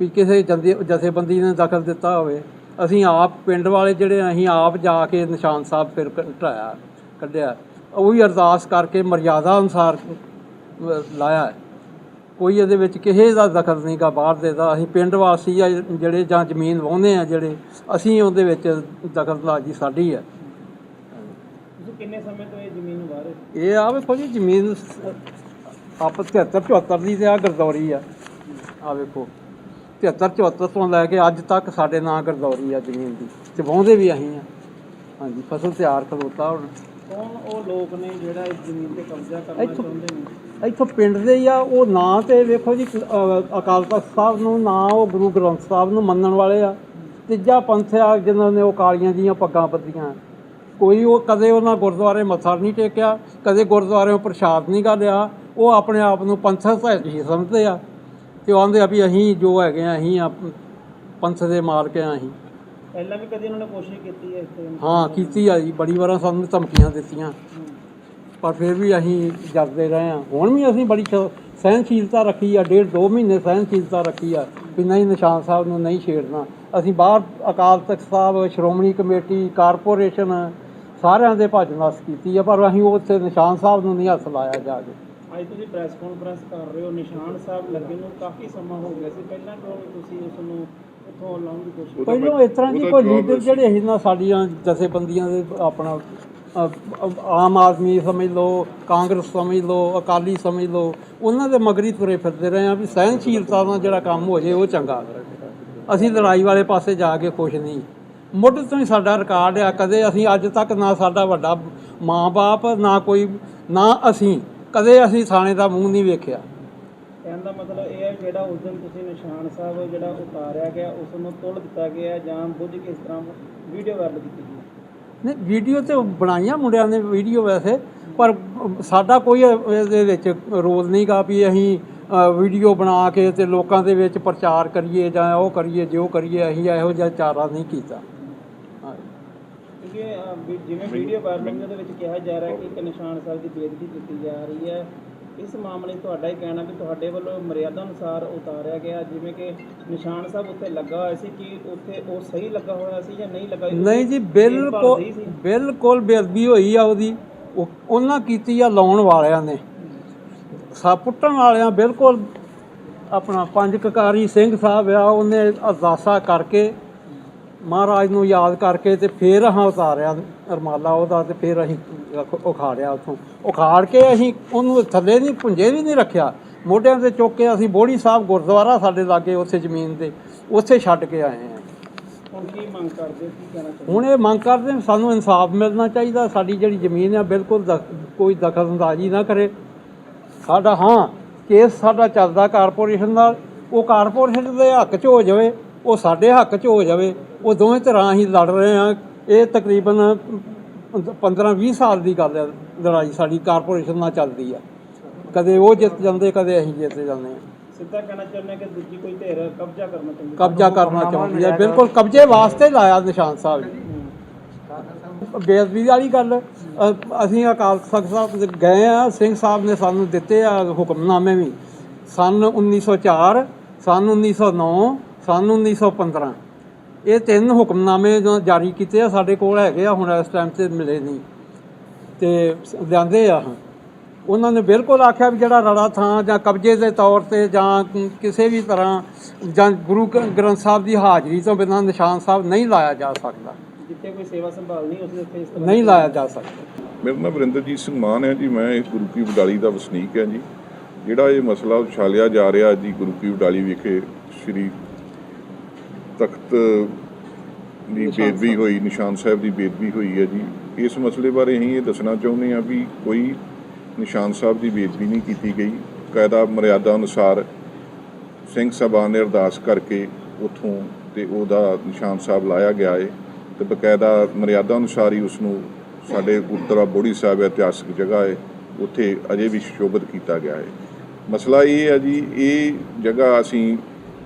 Speaker 3: ਵੀ ਕਿਸੇ ਜੰਦੇ- ਜਥੇਬੰਦੀ ਨੇ ਦਖਲ ਦਿੱਤਾ ਹੋਵੇ। ਅਸੀਂ ਆਪ ਪਿੰਡ ਵਾਲੇ ਜਿਹੜੇ ਅਸੀਂ ਆਪ ਜਾ ਕੇ ਨਿਸ਼ਾਨ ਸਾਹਿਬ ਫਿਰ ਢਾਇਆ ਕੱਢਿਆ। ਉਹ ਵੀ ਅਰਦਾਸ ਕਰਕੇ ਮਰਿਆਦਾ ਅਨੁਸਾਰ ਲਾਇਆ। ਕੋਈ ਇਹਦੇ ਵਿੱਚ ਕਿਸੇ ਦਾ ਦਖਲ ਨਹੀਂ ਗਾ ਬਾਹਰ ਦੇ ਦਾ ਅਸੀਂ ਪਿੰਡ ਵਾਸੀ ਆ ਜਿਹੜੇ ਜਾਂ ਜ਼ਮੀਨ ਵਾਹੁੰਦੇ ਆ ਜਿਹੜੇ ਅਸੀਂ ਉਹਦੇ ਵਿੱਚ ਦਖਲਅੰਦਾਜ਼ੀ ਸਾਡੀ ਹੈ।
Speaker 2: ਕਿੰਨੇ ਸਮੇਂ ਤੋਂ ਇਹ ਜ਼ਮੀਨ ਵਾਰੇ
Speaker 3: ਇਹ ਆ ਵੇਖੋ ਜੀ ਜ਼ਮੀਨ ਆਪ 73 74 ਦੀ ਤੇ ਆ ਗਰਦੌਰੀ ਆ। ਆ ਵੇਖੋ। 73 74 ਤੋਂ ਲੈ ਕੇ ਅੱਜ ਤੱਕ ਸਾਡੇ ਨਾਂ ਗਰਦੌਰੀ ਆ ਜ਼ਮੀਨ ਦੀ। ਤੇ ਵਾਹੁੰਦੇ ਵੀ ਅਸੀਂ ਆ। ਹਾਂਜੀ ਫਸਲ ਤਿਆਰ ਖਲੋਤਾ ਹੁਣ।
Speaker 2: ਕੌਣ ਉਹ ਲੋਕ ਨੇ ਜਿਹੜਾ ਇਸ ਜ਼ਮੀਨ ਤੇ ਕਬਜ਼ਾ ਕਰਨਾ ਚਾਹੁੰਦੇ ਨੇ?
Speaker 3: ਇੱਥੋਂ ਪਿੰਡ ਦੇ ਹੀ ਆ। ਉਹ ਨਾਂ ਤੇ ਵੇਖੋ ਜੀ ਅਕਾਲ ਤਖਤ ਸਾਹਿਬ ਨੂੰ ਨਾਂ ਉਹ ਗੁਰੂ ਗ੍ਰੰਥ ਸਾਹਿਬ ਨੂੰ ਮੰਨਣ ਵਾਲੇ ਆ। ਤੀਜਾ ਪੰਥ ਆ ਜਿਨ੍ਹਾਂ ਨੇ ਉਹ ਕਾਲੀਆਂ ਦੀਆਂ ਪੱਗਾਂ ਬੱਧੀਆਂ। ਕੋਈ ਉਹ ਕਦੇ ਉਹਨਾਂ ਗੁਰਦੁਆਰੇ ਮੱਥਾ ਨਹੀਂ ਟੇਕਿਆ ਕਦੇ ਗੁਰਦੁਆਰਿਓਂ ਪ੍ਰਸ਼ਾਦ ਨਹੀਂ ਗਾ ਲਿਆ। ਉਹ ਆਪਣੇ ਆਪ ਨੂੰ ਪੰਥਕ ਹੀ ਸਮਝਦੇ ਆ ਤੇ ਉਹ ਆਂਦੇ ਆ ਵੀ ਅਸੀਂ ਜੋ ਹੈਗੇ ਆ ਅਸੀਂ ਆ ਪੰਥ ਦੇ ਮਾਲਕ ਆ ਅਸੀਂ।
Speaker 2: ਪਹਿਲਾਂ ਵੀ ਕਦੀ ਉਹਨਾਂ ਨੇ ਕੋਸ਼ਿਸ਼ ਕੀਤੀ ਹੈ
Speaker 3: ਹਾਂ ਕੀਤੀ ਆ ਜੀ। ਬੜੀ ਵਾਰਾਂ ਸਾਨੂੰ ਧਮਕੀਆਂ ਦਿੱਤੀਆਂ। ਪਰ ਫਿਰ ਵੀ ਅਸੀਂ ਜਰਦੇ ਰਹੇ ਹਾਂ ਹੁਣ ਵੀ ਅਸੀਂ ਬੜੀ ਸਹਿਨਸ਼ੀਲਤਾ ਰੱਖੀ ਆ। ਡੇਢ ਦੋ ਮਹੀਨੇ ਸਹਿਨਸ਼ੀਲਤਾ ਰੱਖੀ ਆ ਵੀ ਨਹੀਂ ਨਿਸ਼ਾਨ ਸਾਹਿਬ ਨੂੰ ਨਹੀਂ ਛੇੜਨਾ। ਅਸੀਂ ਬਾਹਰ ਅਕਾਲ ਤਖਤ ਸਾਹਿਬ ਸ਼੍ਰੋਮਣੀ ਕਮੇਟੀ ਕਾਰਪੋਰੇਸ਼ਨ ਸਾਰਿਆਂ ਦੇ ਭੱਜ ਨਸ ਕੀਤੀ ਆ ਪਰ ਅਸੀਂ ਉੱਥੇ ਨਿਸ਼ਾਨ ਸਾਹਿਬ ਨੂੰ ਨਹੀਂ ਹੱਥ ਲਾਇਆ ਜਾ ਕੇ।
Speaker 2: ਅੱਜ ਤੁਸੀਂ ਪ੍ਰੈਸ ਕਾਨਫਰੰਸ ਕਰ ਰਹੇ ਹੋ ਨਿਸ਼ਾਨ ਸਾਹਿਬ ਲੱਗੇ ਨੂੰ ਕਾਫੀ ਸਮਾਂ ਹੋ ਗਿਆ ਸੀ। ਪਹਿਲਾਂ ਨਹੀਂ ਤੁਸੀਂ ਉਸ ਨੂੰ ਉੱਥੋਂ ਲਾਉਣ ਦੀ ਕੋਸ਼ਿਸ਼
Speaker 3: ਪਹਿਲਾਂ ਇਸ ਤਰ੍ਹਾਂ ਦੀ ਕੋਈ ਲੀਡਰ ਜਿਹੜੇ ਸੀ ਨਾ ਸਾਡੀਆਂ ਜਥੇਬੰਦੀਆਂ ਦੇ ਆਪਣਾ ਆਮ ਆਦਮੀ ਸਮਝ ਲਓ ਕਾਂਗਰਸ ਸਮਝ ਲਓ ਅਕਾਲੀ ਸਮਝ ਲਓ ਉਹਨਾਂ ਦੇ ਮਗਰੀ ਤੁਰੇ ਫਿਰਦੇ ਰਹੇ ਆ ਵੀ ਸਹਿਨਸ਼ੀਲਤਾ ਨਾਲ ਜਿਹੜਾ ਕੰਮ ਹੋ ਜੇ ਉਹ ਚੰਗਾ ਅਸੀਂ ਲੜਾਈ ਵਾਲੇ ਪਾਸੇ ਜਾ ਕੇ ਖੁਸ਼ ਨਹੀਂ। ਮੁੱਢ ਤੋਂ ਹੀ ਸਾਡਾ ਰਿਕਾਰਡ ਆ ਕਦੇ ਅਸੀਂ ਅੱਜ ਤੱਕ ਨਾ ਸਾਡਾ ਵੱਡਾ ਮਾਂ-ਬਾਪ ਨਾ ਕੋਈ ਨਾ ਅਸੀਂ ਕਦੇ ਅਸੀਂ ਥਾਣੇ ਦਾ ਮੂੰਹ ਨਹੀਂ ਵੇਖਿਆ
Speaker 2: ਕਹਿਣ ਦਾ ਮਤਲਬ ਇਹ ਹੈ ਜਿਹੜਾ ਉਸ ਦਿਨ ਤੁਸੀਂ ਨਿਸ਼ਾਨ ਸਾਹਿਬ ਜਿਹੜਾ ਉਤਾਰਿਆ ਗਿਆ ਉਸ ਨੂੰ ਤੋੜ ਦਿੱਤਾ ਗਿਆ ਜਾਂ ਬੁੱਝ ਕੇ ਇਸ ਤਰ੍ਹਾਂ ਵੀਡੀਓ ਵਾਇਰਲ ਕੀਤੀ ਗਈ
Speaker 3: ਨਹੀਂ ਵੀਡੀਓ ਤੇ ਬਣਾਈਆਂ ਮੁੰਡਿਆਂ ਨੇ ਵੀਡੀਓ ਵੈਸੇ ਪਰ ਸਾਡਾ ਕੋਈ ਇਹਦੇ ਵਿੱਚ ਰੋਲ ਨਹੀਂਗਾ ਵੀ ਅਸੀਂ ਵੀਡੀਓ ਬਣਾ ਕੇ ਤੇ ਲੋਕਾਂ ਦੇ ਵਿੱਚ ਪ੍ਰਚਾਰ ਕਰੀਏ ਜਾਂ ਉਹ ਕਰੀਏ ਜੋ ਕਰੀਏ ਅਸੀਂ ਇਹੋ ਜਿਹਾ ਚਾਰਾ ਨਹੀਂ ਕੀਤਾ।
Speaker 2: ਵੀ ਜਿਵੇਂ ਵੀਡੀਓ ਵਾਇਰਲ ਉਹਦੇ ਵਿੱਚ ਕਿਹਾ ਜਾ ਰਿਹਾ ਕਿ ਇੱਕ ਨਿਸ਼ਾਨ ਸਾਹਿਬ ਦੀ ਬੇਇੱਜ਼ਤੀ ਕੀਤੀ ਜਾ ਰਹੀ ਹੈ ਇਸ ਮਾਮਲੇ ਤੁਹਾਡਾ ਹੀ ਕਹਿਣਾ ਵੀ ਤੁਹਾਡੇ ਵੱਲੋਂ ਮਰਿਆਦਾ ਅਨੁਸਾਰ ਉਤਾਰਿਆ ਗਿਆ ਜਿਵੇਂ ਕਿ ਨਿਸ਼ਾਨ ਸਾਹਿਬ ਉੱਤੇ ਲੱਗਾ ਹੋਇਆ ਸੀ ਕਿ ਉੱਥੇ ਉਹ ਸਹੀ ਲੱਗਾ ਹੋਇਆ ਸੀ ਜਾਂ ਨਹੀਂ ਲੱਗਾ
Speaker 3: ਨਹੀਂ ਜੀ ਬਿਲਕੁਲ? ਬਿਲਕੁਲ ਬੇਅਦਬੀ ਹੋਈ ਆ ਉਹਦੀ। ਉਹ- ਉਹਨਾਂ ਕੀਤੀ ਆ ਲਾਉਣ ਵਾਲਿਆਂ ਨੇ। ਸਾ ਪੁੱਟਣ ਵਾਲਿਆਂ ਬਿਲਕੁਲ ਆਪਣਾ ਪੰਜ ਕਕਾਰੀ ਸਿੰਘ ਸਾਹਿਬ ਆ ਉਹਨੇ ਅਰਦਾਸਾ ਕਰਕੇ ਮਹਾਰਾਜ ਨੂੰ ਯਾਦ ਕਰਕੇ ਤੇ ਫੇਰ ਹਾਂ ਉਤਾਰਿਆ ਰਮਾਲਾ ਉਹਦਾ ਤੇ ਫੇਰ ਅਸੀਂ ਉਖਾੜਿਆ ਉਥੋਂ। ਉਖਾੜ ਕੇ ਅਸੀਂ ਉਹਨੂੰ ਥੱਲੇ ਨਹੀਂ ਪੁੰਜੇ ਵੀ ਨਹੀਂ ਰੱਖਿਆ। ਮੋਢਿਆਂ ਤੇ ਚੁੱਕ ਕੇ ਅਸੀਂ ਬੋੜੀ ਸਾਹਿਬ ਗੁਰਦੁਆਰਾ ਸਾਡੇ ਲਾਗੇ ਉੱਥੇ ਜ਼ਮੀਨ ਤੇ ਉੱਥੇ ਛੱਡ ਕੇ ਆਏ ਹਾਂ।
Speaker 2: ਹੁਣ ਕੀ ਮੰਗ ਕਰਦੇ ਹੋ? ਕੀ ਕਹਿਣਾ ਚਾਹੁੰਦੇ?
Speaker 3: ਹੁਣ ਇਹ ਮੰਗ ਕਰਦੇ ਹਾਂ ਸਾਨੂੰ ਇਨਸਾਫ ਮਿਲਣਾ ਚਾਹੀਦਾ ਸਾਡੀ ਜਿਹੜੀ ਜ਼ਮੀਨ ਆ ਬਿਲਕੁਲ ਕੋਈ ਦਖਲਅੰਦਾਜ਼ੀ ਨਾ ਕਰੇ। ਸਾਡਾ ਹਾਂ ਕੇਸ ਸਾਡਾ ਚੱਲਦਾ ਕਾਰਪੋਰੇਸ਼ਨ ਦਾ ਉਹ ਕਾਰਪੋਰੇਸ਼ਨ ਦੇ ਹੱਕ 'ਚ ਹੋ ਜਾਵੇ। ਉਹ ਸਾਡੇ ਹੱਕ 'ਚ ਹੋ ਜਾਵੇ ਉਹ ਦੋਵੇਂ ਤਰ੍ਹਾਂ ਹੀ ਲੜ ਰਹੇ ਆ। ਇਹ ਤਕਰੀਬਨ 15-20 ਸਾਲ ਦੀ ਗੱਲ ਹੈ ਲੜਾਈ ਸਾਡੀ ਕਾਰਪੋਰੇਸ਼ਨ ਨਾਲ ਚੱਲਦੀ ਆ। ਕਦੇ ਉਹ ਜਿੱਤ ਜਾਂਦੇ ਕਦੇ ਅਸੀਂ ਜਿੱਤ ਜਾਂਦੇ ਆ।
Speaker 2: ਸਿੱਧਾ ਕਹਿਣਾ ਚਾਹੁੰਦੇ ਹਾਂ ਕਿ ਦੂਜੀ ਕੋਈ ਧਿਰ ਕਬਜ਼ਾ ਕਰਨਾ ਚਾਹੁੰਦੀ ਹੈ।
Speaker 3: ਕਬਜ਼ਾ ਕਰਨਾ ਚਾਹੁੰਦੀ ਹੈ ਬਿਲਕੁਲ ਕਬਜ਼ੇ ਵਾਸਤੇ ਲਾਇਆ ਨਿਸ਼ਾਨ ਸਾਹਿਬ ਜੀ। ਬੇਅਦਬੀ ਵਾਲੀ ਗੱਲ ਅਸੀਂ ਅਕਾਲ ਤਖਤ ਸਾਹਿਬ ਦੇ ਗਏ ਆ ਸਿੰਘ ਸਾਹਿਬ ਨੇ ਸਾਨੂੰ ਦਿੱਤੇ ਆ ਹੁਕਮਨਾਮੇ ਵੀ। ਸਨ 1904 ਸਨ 1909 ਸਨ 1915 ਇਹ ਤਿੰਨ ਹੁਕਮਨਾਮੇ ਜੋ ਜਾਰੀ ਕੀਤੇ ਆ ਸਾਡੇ ਕੋਲ ਹੈਗੇ ਆ ਹੁਣ ਇਸ ਟਾਈਮ ਤੇ ਮਿਲੇ ਨਹੀਂ। ਤੇ ਲਿਆਂਦੇ ਆ ਉਹਨਾਂ ਨੇ ਬਿਲਕੁਲ ਆਖਿਆ ਵੀ ਜਿਹੜਾ ਰੜਾ ਥਾਂ ਜਾਂ ਕਬਜ਼ੇ ਦੇ ਤੌਰ ਤੇ ਜਾਂ ਕਿਸੇ ਵੀ ਤਰ੍ਹਾਂ ਜਾਂ ਗੁਰੂ ਗ੍ਰੰਥ ਸਾਹਿਬ ਦੀ ਹਾਜ਼ਰੀ ਤੋਂ ਬਿਨਾਂ ਨਿਸ਼ਾਨ ਸਾਹਿਬ ਨਹੀਂ ਲਾਇਆ ਜਾ ਸਕਦਾ।
Speaker 2: ਜਿੱਥੇ ਕੋਈ ਸੇਵਾ ਸੰਭਾਲ ਨਹੀਂ ਉਸੇ ਉੱਥੇ ਇਸ ਤਰ੍ਹਾਂ
Speaker 3: ਨਹੀਂ ਲਾਇਆ ਜਾ ਸਕਦਾ।
Speaker 4: ਮੇਰਾ ਨਾਮ ਵਰਿੰਦਰਜੀਤ ਸਿੰਘ ਮਾਨ ਹੈ ਜੀ ਮੈਂ ਗੁਰੂ ਕੀ ਬਡਾਲੀ ਦਾ ਵਸਨੀਕ ਹਾਂ ਜੀ। ਜਿਹੜਾ ਇਹ ਮਸਲਾ ਉਛਾਲਿਆ ਜਾ ਰਿਹਾ ਜੀ ਗੁਰੂ ਕੀ ਬਡਾਲੀ ਵਿਖੇ ਸ੍ਰੀ ਤਖਤ ਦੀ ਬੇਦਬੀ ਹੋਈ ਨਿਸ਼ਾਨ ਸਾਹਿਬ ਦੀ ਬੇਦਬੀ ਹੋਈ ਹੈ ਜੀ। ਇਸ ਮਸਲੇ ਬਾਰੇ ਅਸੀਂ ਇਹ ਦੱਸਣਾ ਚਾਹੁੰਦੇ ਹਾਂ ਵੀ ਕੋਈ ਨਿਸ਼ਾਨ ਸਾਹਿਬ ਦੀ ਬੇਦਬੀ ਨਹੀਂ ਕੀਤੀ ਗਈ। ਕਾਇਦਾ ਮਰਿਆਦਾ ਅਨੁਸਾਰ ਸਿੰਘ ਸਭਾ ਨੇ ਅਰਦਾਸ ਕਰਕੇ ਉਥੋਂ ਤੇ ਉਹਦਾ ਨਿਸ਼ਾਨ ਸਾਹਿਬ ਲਾਇਆ ਗਿਆ ਹੈ ਤੇ ਬਕਾਇਦਾ ਮਰਿਆਦਾ ਅਨੁਸਾਰ ਹੀ ਉਸ ਨੂੰ ਸਾਡੇ ਗੁਰਦੁਆਰਾ ਬੋੜੀ ਸਾਹਿਬ ਇਤਿਹਾਸਕ ਜਗ੍ਹਾ ਹੈ ਉੱਥੇ ਅਜੇ ਵੀ ਸ਼ੋਭਤ ਕੀਤਾ ਗਿਆ ਹੈ ਮਸਲਾ ਇਹ ਹੈ ਜੀ ਇਹ ਜਗ੍ਹਾ ਅਸੀਂ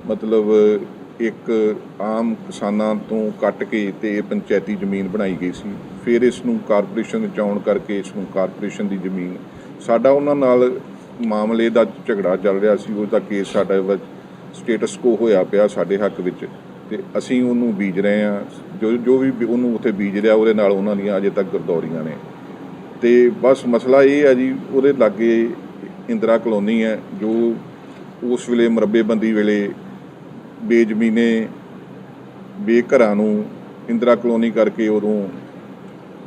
Speaker 4: ਮਤਲਬ ਇੱਕ ਆਮ ਕਿਸਾਨਾਂ ਤੋਂ ਕੱਟ ਕੇ ਤੇ ਇਹ ਪੰਚਾਇਤੀ ਜ਼ਮੀਨ ਬਣਾਈ ਗਈ ਸੀ। ਫਿਰ ਇਸ ਨੂੰ ਕਾਰਪੋਰੇਸ਼ਨ ਵਿੱਚ ਆਉਣ ਕਰਕੇ ਇਸ ਨੂੰ ਕਾਰਪੋਰੇਸ਼ਨ ਦੀ ਜ਼ਮੀਨ। ਸਾਡਾ ਉਹਨਾਂ ਨਾਲ ਮਾਮਲੇ ਦਾ ਝਗੜਾ ਚੱਲ ਰਿਹਾ ਸੀ। ਉਹਦਾ ਕੇਸ ਸਾਡਾ ਵਿੱਚ ਸਟੇਟਸ ਕੋ ਹੋਇਆ ਪਿਆ ਸਾਡੇ ਹੱਕ ਵਿੱਚ। ਤੇ ਅਸੀਂ ਉਹਨੂੰ ਬੀਜ ਰਹੇ ਹਾਂ। ਜੋ ਜੋ ਵੀ ਉਹਨੂੰ ਉੱਥੇ ਬੀਜ ਰਿਹਾ, ਉਹਦੇ ਨਾਲ ਉਹਨਾਂ ਦੀਆਂ ਅਜੇ ਤੱਕ ਗਰਦੌਰੀਆਂ ਨੇ। ਤੇ ਬਸ ਮਸਲਾ ਇਹ ਹੈ ਜੀ, ਉਹਦੇ ਲਾਗੇ ਇੰਦਰਾ ਕਲੋਨੀ ਹੈ, ਜੋ ਉਸ ਵੇਲੇ ਮਰੱਬੇਬੰਦੀ ਵੇਲੇ ਬੇਜ਼ਮੀਨੇ ਬੇਘਰਾਂ ਨੂੰ ਇੰਦਰਾ ਕਲੋਨੀ ਕਰਕੇ ਉਦੋਂ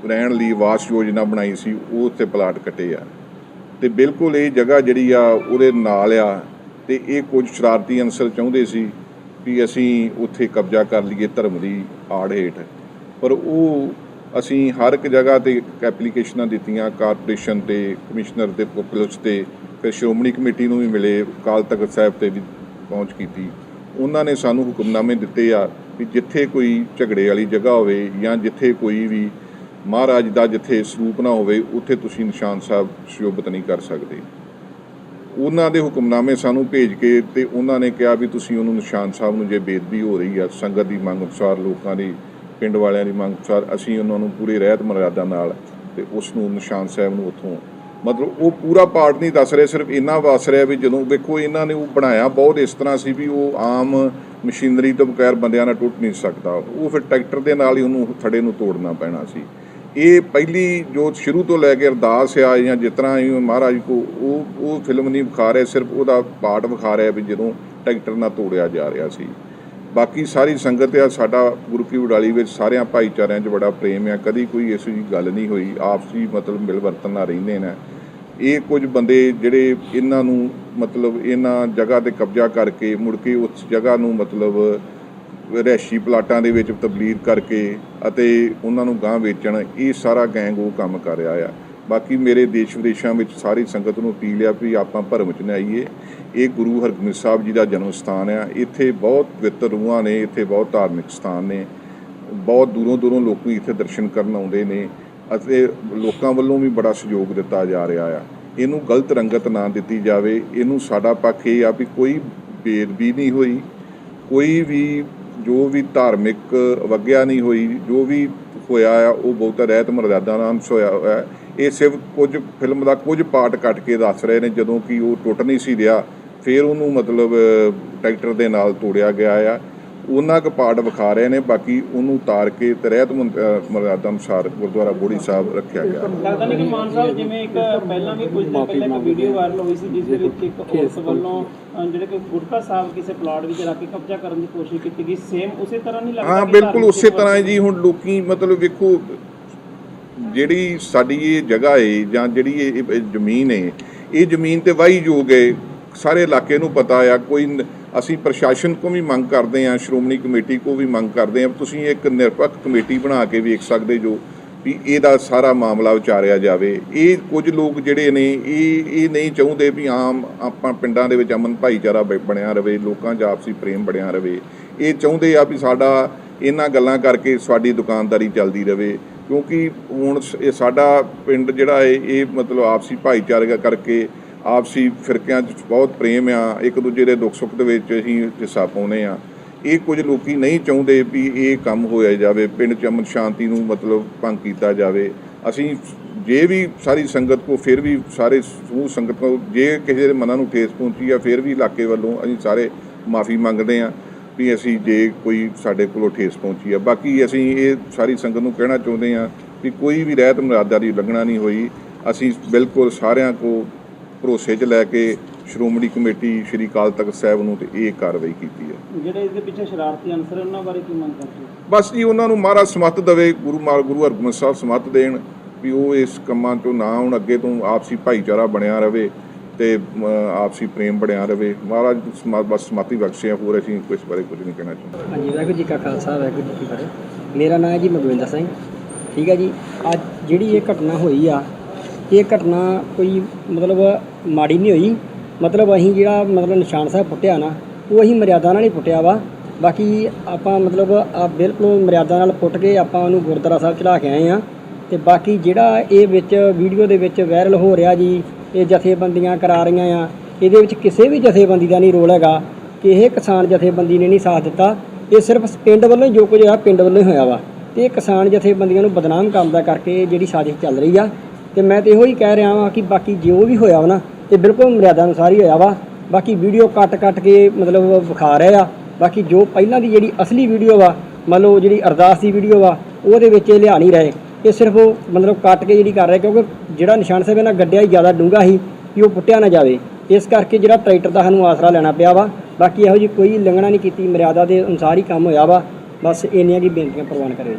Speaker 4: ਰਹਿਣ ਲਈ ਵਾਸ ਯੋਜਨਾ ਬਣਾਈ ਸੀ, ਉਹ ਉੱਥੇ ਪਲਾਟ ਕੱਟੇ ਆ। ਤੇ ਬਿਲਕੁਲ ਇਹ ਜਗ੍ਹਾ ਜਿਹੜੀ ਆ, ਉਹਦੇ ਨਾਲ ਆ ਤੇ ਇਹ ਕੁਝ ਸ਼ਰਾਰਤੀ ਅੰਸਰ ਚਾਹੁੰਦੇ ਸੀ ਵੀ ਅਸੀਂ ਉੱਥੇ ਕਬਜ਼ਾ ਕਰ ਲਈਏ ਧਰਮ ਦੀ ਆੜ ਹੇਠ। ਪਰ ਉਹ ਅਸੀਂ ਹਰ ਇੱਕ ਜਗ੍ਹਾ ਤੇ ਐਪਲੀਕੇਸ਼ਨਾਂ ਦਿੱਤੀਆਂ ਕਾਰਪੋਰੇਸ਼ਨ ਤੇ ਕਮਿਸ਼ਨਰ ਤੇ ਪੁਲਿਸ ਤੇ, ਫਿਰ ਸ਼੍ਰੋਮਣੀ ਕਮੇਟੀ ਨੂੰ ਵੀ ਮਿਲੇ, ਅਕਾਲ ਤਖਤ ਸਾਹਿਬ ਤੇ ਵੀ ਪਹੁੰਚ ਕੀਤੀ। ਉਹਨਾਂ ਨੇ ਸਾਨੂੰ ਹੁਕਮਨਾਮੇ ਦਿੱਤੇ ਆ ਵੀ ਜਿੱਥੇ ਕੋਈ ਝਗੜੇ ਵਾਲੀ ਜਗ੍ਹਾ ਹੋਵੇ ਜਾਂ ਜਿੱਥੇ ਕੋਈ ਵੀ ਮਹਾਰਾਜ ਦਾ ਜਿੱਥੇ ਸਰੂਪ ਨਾ ਹੋਵੇ, ਉੱਥੇ ਤੁਸੀਂ ਨਿਸ਼ਾਨ ਸਾਹਿਬ ਸ਼ੋਭਤ ਨਹੀਂ ਕਰ ਸਕਦੇ। ਉਹਨਾਂ ਦੇ ਹੁਕਮਨਾਮੇ ਸਾਨੂੰ ਭੇਜ ਕੇ ਤੇ ਉਹਨਾਂ ਨੇ ਕਿਹਾ ਵੀ ਤੁਸੀਂ ਉਹਨੂੰ ਨਿਸ਼ਾਨ ਸਾਹਿਬ ਨੂੰ ਜੇ ਬੇਦਬੀ ਹੋ ਰਹੀ ਆ, ਸੰਗਤ ਦੀ ਮੰਗ ਅਨੁਸਾਰ, ਲੋਕਾਂ ਦੀ, ਪਿੰਡ ਵਾਲਿਆਂ ਦੀ ਮੰਗ ਅਨੁਸਾਰ, ਅਸੀਂ ਉਹਨਾਂ ਨੂੰ ਪੂਰੀ ਰਹਿਤ ਮਰਿਆਦਾ ਨਾਲ ਤੇ ਉਸ ਨੂੰ ਨਿਸ਼ਾਨ ਸਾਹਿਬ ਨੂੰ ਉੱਥੋਂ ਮਤਲਬ ਉਹ ਪੂਰਾ ਪਾਰਟ ਨਹੀਂ ਦੱਸ ਰਿਹਾ, ਸਿਰਫ ਇੰਨਾ ਦੱਸ ਰਿਹਾ ਵੀ ਜਦੋਂ ਵੇਖੋ ਇਹਨਾਂ ਨੇ ਉਹ ਬਣਾਇਆ ਬਹੁਤ ਇਸ ਤਰ੍ਹਾਂ ਸੀ ਵੀ ਉਹ ਆਮ ਮਸ਼ੀਨਰੀ ਤੋਂ ਬਗੈਰ ਬੰਦਿਆਂ ਨਾਲ ਟੁੱਟ ਨਹੀਂ ਸਕਦਾ। ਉਹ ਫਿਰ ਟਰੈਕਟਰ ਦੇ ਨਾਲ ਹੀ ਉਹਨੂੰ ਥੜੇ ਨੂੰ ਤੋੜਨਾ ਪੈਣਾ ਸੀ। ਇਹ ਪਹਿਲੀ ਜੋ ਸ਼ੁਰੂ ਤੋਂ ਲੈ ਕੇ ਅਰਦਾਸ ਆ ਜਾਂ ਜਿਸ ਤਰ੍ਹਾਂ ਹੀ ਮਹਾਰਾਜ ਕੋ ਉਹ ਉਹ ਫਿਲਮ ਨਹੀਂ ਵਿਖਾ ਰਿਹਾ, ਸਿਰਫ ਉਹਦਾ ਪਾਰਟ ਵਿਖਾ ਰਿਹਾ ਵੀ ਜਦੋਂ ਟਰੈਕਟਰ ਨਾਲ ਤੋੜਿਆ ਜਾ ਰਿਹਾ ਸੀ। ਬਾਕੀ ਸਾਰੀ ਸੰਗਤ ਆ, ਸਾਡਾ ਗੁਰੂ ਕੀ ਉਡਾਲੀ ਵਿੱਚ ਸਾਰਿਆਂ ਭਾਈਚਾਰਿਆਂ 'ਚ ਬੜਾ ਪ੍ਰੇਮ ਆ। ਕਦੀ ਕੋਈ ਇਸ ਜੀ ਗੱਲ ਨਹੀਂ ਹੋਈ। ਆਪਸੀ ਮਤਲਬ ਮਿਲ ਵਰਤਨ ਨਾਲ ਰਹਿੰਦੇ ਨੇ। ਇਹ ਕੁਝ ਬੰਦੇ ਜਿਹੜੇ ਇਹਨਾਂ ਨੂੰ ਮਤਲਬ ਇਹਨਾਂ ਜਗ੍ਹਾ ਤੇ ਕਬਜ਼ਾ ਕਰਕੇ ਮੁੜ ਕੇ ਉਸ ਜਗ੍ਹਾ ਨੂੰ ਮਤਲਬ ਰਿਹਾਇਸ਼ੀ ਪਲਾਟਾਂ ਦੇ ਵਿੱਚ ਤਬਦੀਲ ਕਰਕੇ ਅਤੇ ਉਹਨਾਂ ਨੂੰ ਗਾਂ ਵੇਚਣ, ਇਹ ਸਾਰਾ ਗੈਂਗ ਉਹ ਕੰਮ ਕਰ ਰਿਹਾ ਆ। ਬਾਕੀ ਮੇਰੇ ਦੇਸ਼ ਵਿਦੇਸ਼ਾਂ ਵਿੱਚ ਸਾਰੀ ਸੰਗਤ ਨੂੰ ਅਪੀਲ ਆ ਵੀ ਆਪਾਂ ਭਰਮ ਚ ਨਾ ਆਈਏ। ਇਹ ਗੁਰੂ ਹਰਗੋਬਿੰਦ ਸਾਹਿਬ ਜੀ ਦਾ ਜਨਮ ਸਥਾਨ ਆ ਇੱਥੇ ਬਹੁਤ ਪਵਿੱਤਰ ਰੂਹਾਂ ਨੇ, ਇੱਥੇ ਬਹੁਤ ਧਾਰਮਿਕ ਸਥਾਨ ਨੇ। ਬਹੁਤ ਦੂਰੋਂ ਦੂਰੋਂ ਲੋਕੀ ਇੱਥੇ ਦਰਸ਼ਨ ਕਰਨ ਆਉਂਦੇ ਨੇ ਅਤੇ ਲੋਕਾਂ ਵੱਲੋਂ ਵੀ ਬੜਾ ਸਹਿਯੋਗ ਦਿੱਤਾ ਜਾ ਰਿਹਾ ਆ। ਇਹਨੂੰ ਗਲਤ ਰੰਗਤ ਨਾ ਦਿੱਤੀ ਜਾਵੇ। ਇਹਨੂੰ ਸਾਡਾ ਪੱਖ ਇਹ ਆ ਵੀ ਕੋਈ ਬੇਦਬੀ ਨਹੀਂ ਹੋਈ। ਕੋਈ ਵੀ ਜੋ ਵੀ ਧਾਰਮਿਕ ਅਵਗਿਆ ਨਹੀਂ ਹੋਈ। ਜੋ ਵੀ ਹੋਇਆ ਆ, ਉਹ ਬਹੁਤ ਰਹਿਤ ਮਰਜ਼ਾਦਾ ਨਾਲ ਹੋਇਆ ਹੋਇਆ। ਇਹ ਸਿਰਫ ਕੁਝ ਫਿਲਮ ਦਾ ਕੁਝ ਪਾਰਟ ਕੱਟ ਕੇ ਦੱਸ ਰਹੇ ਨੇ ਜਦੋਂ ਕਿ ਉਹ ਟੁੱਟ ਨਹੀਂ ਸੀ ਰਿਹਾ ਫਿਰ ਉਹਨੂੰ ਮਤਲਬ ਟਰੈਕਟਰ ਦੇ ਨਾਲ ਤੋੜਿਆ ਗਿਆ ਆ। ਉਹਨਾਂ ਕੁ ਪਾਰਟ ਵਿਖਾ ਰਹੇ ਨੇ ਬਾਕੀ ਉਹਨੂੰ ਉਤਾਰ ਕੇ ਤੇ ਰਹਿਤ ਅਨੁਸਾਰ ਗੁਰਦੁਆਰਾ ਬੋੜੀ ਸਾਹਿਬ ਰੱਖਿਆ ਗਿਆ।
Speaker 2: ਲੱਗਦਾ ਨਹੀਂ ਕਿ ਮਾਨ ਸਾਹਿਬ ਜਿਵੇਂ ਇੱਕ ਪਹਿਲਾਂ ਵੀ ਕੁਝ ਦਿਨ ਪਹਿਲਾਂ ਇੱਕ ਵੀਡੀਓ ਵਾਇਰਲ ਹੋਈ ਸੀ ਜਿਸ ਦੇ ਵਿੱਚ ਇੱਕ ਔਰਤ ਵੱਲੋਂ ਜਿਹੜੇ ਕਿ ਗੁਟਕਾ ਸਾਹਿਬ ਕਿਸੇ ਪਲਾਟ ਵਿੱਚ ਰੱਖ ਕੇ ਕਬਜ਼ਾ ਕਰਨ ਦੀ ਕੋਸ਼ਿਸ਼ ਕੀਤੀ ਗਈ ਸੇਮ ਉਸੇ ਤਰ੍ਹਾਂ ਨਹੀਂ ਲੱਗਦਾ
Speaker 4: ਹਾਂ ਬਿਲਕੁਲ ਉਸੇ ਤਰ੍ਹਾਂ ਜੀ ਹੁਣ ਲੋਕੀ ਮਤਲਬ ਵੇਖੋ ਜਿਹੜੀ ਸਾਡੀ ਇਹ ਜਗ੍ਹਾ ਏ ਜਾਂ ਜਿਹੜੀ ਇਹ ਜ਼ਮੀਨ ਏ, ਇਹ ਜ਼ਮੀਨ ਤੇ ਵਾਹੀ ਯੋਗ ਏ। ਸਾਰੇ ਇਲਾਕੇ ਨੂੰ ਪਤਾ ਆ, ਕੋਈ ਅਸੀਂ ਪ੍ਰਸ਼ਾਸਨ ਕੋ ਵੀ ਮੰਗ ਕਰਦੇ ਆ, ਸ਼੍ਰੋਮਣੀ ਕਮੇਟੀ ਕੋ ਵੀ ਮੰਗ ਕਰਦੇ ਆ, ਤੁਸੀਂ ਇੱਕ ਨਿਰਪੱਖ ਕਮੇਟੀ ਬਣਾ ਕੇ ਵੇਖ ਸਕਦੇ ਜੋ ਵੀ ਇਹਦਾ ਸਾਰਾ ਮਾਮਲਾ ਵਿਚਾਰਿਆ ਜਾਵੇ। ਇਹ ਕੁਝ ਲੋਕ ਜਿਹੜੇ ਨੇ, ਇਹ ਇਹ ਨਹੀਂ ਚਾਹੁੰਦੇ ਵੀ ਆਮ ਆਪਾਂ ਪਿੰਡਾਂ ਦੇ ਵਿੱਚ ਅਮਨ ਭਾਈਚਾਰਾ ਬ- ਬਣਿਆ ਰਵੇ, ਲੋਕਾਂ 'ਚ ਆਪਸੀ ਪ੍ਰੇਮ ਬਣਿਆ ਰਵੇ। ਇਹ ਚਾਹੁੰਦੇ ਆ ਵੀ ਸਾਡਾ ਇਹਨਾਂ ਗੱਲਾਂ ਕਰਕੇ ਸਾਡੀ ਦੁਕਾਨਦਾਰੀ ਚੱਲਦੀ ਰਵੇ। ਕਿਉਂਕਿ ਹੁਣ ਸ- ਇਹ ਸਾਡਾ ਪਿੰਡ ਜਿਹੜਾ ਹੈ ਇਹ ਮਤਲਬ ਆਪਸੀ ਭਾਈਚਾਰਕ ਕਰਕੇ ਆਪਸੀ ਫਿਰਕਿਆਂ 'ਚ ਬਹੁਤ ਪ੍ਰੇਮ ਆ, ਇੱਕ ਦੂਜੇ ਦੇ ਦੁੱਖ ਸੁੱਖ ਦੇ ਵਿੱਚ ਅਸੀਂ ਹਿੱਸਾ ਪਾਉਨੇ ਆ। ਇਹ ਕੁਝ ਲੋਕੀ ਨਹੀਂ ਚਾਹੁੰਦੇ ਵੀ ਇਹ ਕੰਮ ਹੋਇਆ ਜਾਵੇ, ਪਿੰਡ 'ਚ ਅਮਨ ਸ਼ਾਂਤੀ ਨੂੰ ਮਤਲਬ ਭੰਗ ਕੀਤਾ ਜਾਵੇ। ਅਸੀਂ ਜੇ ਵੀ ਸਾਰੀ ਸੰਗਤ ਕੋ ਫਿਰ ਵੀ ਸਾਰੇ ਸਮੂਹ ਸੰਗਤ ਕੋ ਜੇ ਕਿਸੇ ਦੇ ਮਨਾਂ ਨੂੰ ਠੇਸ ਪਹੁੰਚੀ ਆ, ਫਿਰ ਵੀ ਇਲਾਕੇ ਵੱਲੋਂ ਅਸੀਂ ਸਾਰੇ ਮਾਫੀ ਮੰਗਦੇ ਆ। ਵੀ ਅਸੀਂ ਜੇ ਕੋਈ ਸਾਡੇ ਕੋਲੋਂ ਠੇਸ ਪਹੁੰਚੀ ਆ। ਬਾਕੀ ਅਸੀਂ ਇਹ ਸਾਰੀ ਸੰਗਤ ਨੂੰ ਕਹਿਣਾ ਚਾਹੁੰਦੇ ਆ ਵੀ ਕੋਈ ਵੀ ਰਹਿਤ ਮਰਿਆਦਾ ਦੀ ਉਲੰਘਣਾ ਨਹੀਂ ਹੋਈ। ਅਸੀਂ ਬਿਲਕੁਲ ਸਾਰਿਆਂ ਕੋ ਭਰੋਸੇ 'ਚ ਲੈ ਕੇ ਸ਼੍ਰੋਮਣੀ ਕਮੇਟੀ ਸ਼੍ਰੀ ਅਕਾਲ ਤਖਤ ਸਾਹਿਬ ਨੂੰ ਤੇ ਇਹ ਕਾਰਵਾਈ ਕੀਤੀ ਹੈ।
Speaker 2: ਜਿਹੜੇ ਇਹਦੇ ਪਿੱਛੇ ਸ਼ਰਾਰਤੀ ਅਨਸਰ ਉਹਨਾਂ ਬਾਰੇ ਕੀ ਮੰਗ ਕਰਦੇ?
Speaker 4: ਬਸ ਜੀ ਉਹਨਾਂ ਨੂੰ ਮਹਾਰਾਜ ਸਮੱਤ ਦੇਵੇ ਗੁਰੂ ਮਾਰ ਗੁਰੂ ਹਰਗੋਬਿੰਦ ਸਾਹਿਬ ਸਮੱਤ ਦੇਣ ਵੀ ਉਹ ਇਸ ਕੰਮਾਂ ਤੋਂ ਨਾ ਹੁਣ ਅੱਗੇ ਤੋਂ ਆਪਸੀ ਭਾਈਚਾਰਾ ਬਣਿਆ ਰਵੇ ਤੇ ਆਪਸੀ ਪ੍ਰੇਮ ਬਣਿਆ ਰਵੇ। ਮਹਾਰਾਜ, ਸਮਾ- ਬਸ ਸਮੱਤੀ ਬਖਸ਼ਿਆ ਹੋਰ ਅਸੀਂ ਕੁਝ ਬਾਰੇ ਕੁਝ ਨਹੀਂ ਕਹਿਣਾ ਚਾਹੁੰਦੇ।
Speaker 5: ਹਾਂਜੀ, ਵਾਹਿਗੁਰੂ ਜੀ ਕਾ ਖਾਲਸਾ, ਵਾਹਿਗੁਰੂ ਜੀ ਕੀ ਫਤਿਹ। ਮੇਰਾ ਨਾਮ ਹੈ ਜੀ ਮਗਵਿੰਦਰ ਸਿੰਘ। ਠੀਕ ਹੈ ਜੀ? ਅੱਜ ਜਿਹੜੀ ਇਹ ਘਟਨਾ ਹੋਈ ਆ, ਇਹ ਘਟਨਾ ਕੋਈ ਮਤਲਬ ਮਾੜੀ ਨਹੀਂ ਹੋਈ। ਮਤਲਬ ਅਸੀਂ ਜਿਹੜਾ ਮਤਲਬ ਨਿਸ਼ਾਨ ਸਾਹਿਬ ਪੁੱਟਿਆ ਨਾ, ਉਹ ਅਸੀਂ ਮਰਿਆਦਾ ਨਾਲ ਹੀ ਪੁੱਟਿਆ ਵਾ। ਬਾਕੀ ਆਪਾਂ ਮਤਲਬ ਆ ਬਿਲਕੁਲ ਮਰਿਆਦਾ ਨਾਲ ਪੁੱਟ ਕੇ ਆਪਾਂ ਉਹਨੂੰ ਗੁਰਦੁਆਰਾ ਸਾਹਿਬ ਚੜਾ ਕੇ ਆਏ ਆ ਤੇ ਬਾਕੀ ਜਿਹੜਾ ਇਹ ਵਿੱਚ, ਵੀਡੀਓ ਦੇ ਵਿੱਚ ਵਾਇਰਲ ਹੋ ਰਿਹਾ ਜੀ ਇਹ ਜਥੇਬੰਦੀਆਂ ਕਰਾ ਰਹੀਆਂ ਆ। ਇਹਦੇ ਵਿੱਚ ਕਿਸੇ ਵੀ ਜਥੇਬੰਦੀ ਦਾ ਨਹੀਂ ਰੋਲ ਹੈਗਾ ਕਿ ਇਹ ਕਿਸਾਨ ਜਥੇਬੰਦੀ ਨੇ ਨਹੀਂ ਸਾਥ ਦਿੱਤਾ। ਇਹ ਸਿਰਫ ਪਿੰਡ ਵੱਲੋਂ ਹੀ ਜੋ ਕੁਝ ਹੋਇਆ, ਪਿੰਡ ਵੱਲੋਂ ਹੀ ਹੋਇਆ ਵਾ। ਤੇ ਇਹ ਕਿਸਾਨ ਜਥੇਬੰਦੀਆਂ ਨੂੰ ਬਦਨਾਮ ਕਰਨ ਦਾ ਕਰਕੇ ਇਹ ਜਿਹੜੀ ਸਾਜ਼ਿਸ਼ ਚੱਲ ਰਹੀ ਆ। ਤੇ ਮੈਂ ਤੇ ਇਹੋ ਹੀ ਕਹਿ ਰਿਹਾ ਵਾਂ ਕਿ ਬਾਕੀ ਜੋ ਵੀ ਹੋਇਆ ਵਾ ਨਾ, ਇਹ ਬਿਲਕੁਲ ਮਰਿਆਦਾ ਅਨੁਸਾਰ ਹੀ ਹੋਇਆ ਵਾ। ਬਾਕੀ ਵੀਡੀਓ ਕੱਟ ਕੱਟ ਕੇ ਮਤਲਬ ਵਿਖਾ ਰਹੇ ਆ। ਬਾਕੀ ਜੋ ਪਹਿਲਾਂ ਦੀ ਜਿਹੜੀ ਅਸਲੀ ਵੀਡੀਓ ਵਾ, ਮੰਨ ਲਓ ਜਿਹੜੀ ਅਰਦਾਸ ਦੀ ਵੀਡੀਓ ਵਾ, ਉਹਦੇ ਵਿੱਚ ਇਹ ਲਿਆ ਨਹੀਂ ਰਹੇ। ਇਹ ਸਿਰਫ ਉਹ ਮਤਲਬ ਕੱਟ ਕੇ ਜਿਹੜੀ ਕਰ ਰਿਹਾ ਕਿਉਂਕਿ ਜਿਹੜਾ ਨਿਸ਼ਾਨ ਸਾਹਿਬ ਇਹਨਾਂ ਗੱਡਿਆ ਹੀ ਜ਼ਿਆਦਾ ਡੂੰਘਾ ਸੀ ਕਿ ਉਹ ਪੁੱਟਿਆ ਨਾ ਜਾਵੇ। ਇਸ ਕਰਕੇ ਜਿਹੜਾ ਟਰੈਕਟਰ ਦਾ ਸਾਨੂੰ ਆਸਰਾ ਲੈਣਾ ਪਿਆ ਵਾ। ਬਾਕੀ ਇਹੋ ਜਿਹੀ ਕੋਈ ਲੰਘਣਾ ਨਹੀਂ ਕੀਤੀ, ਮਰਿਆਦਾ ਦੇ ਅਨੁਸਾਰ ਹੀ ਕੰਮ ਹੋਇਆ ਵਾ। ਬਸ ਇੰਨੀਆਂ ਕੀ ਬੇਨਤੀਆਂ ਪ੍ਰਵਾਨ ਕਰੇ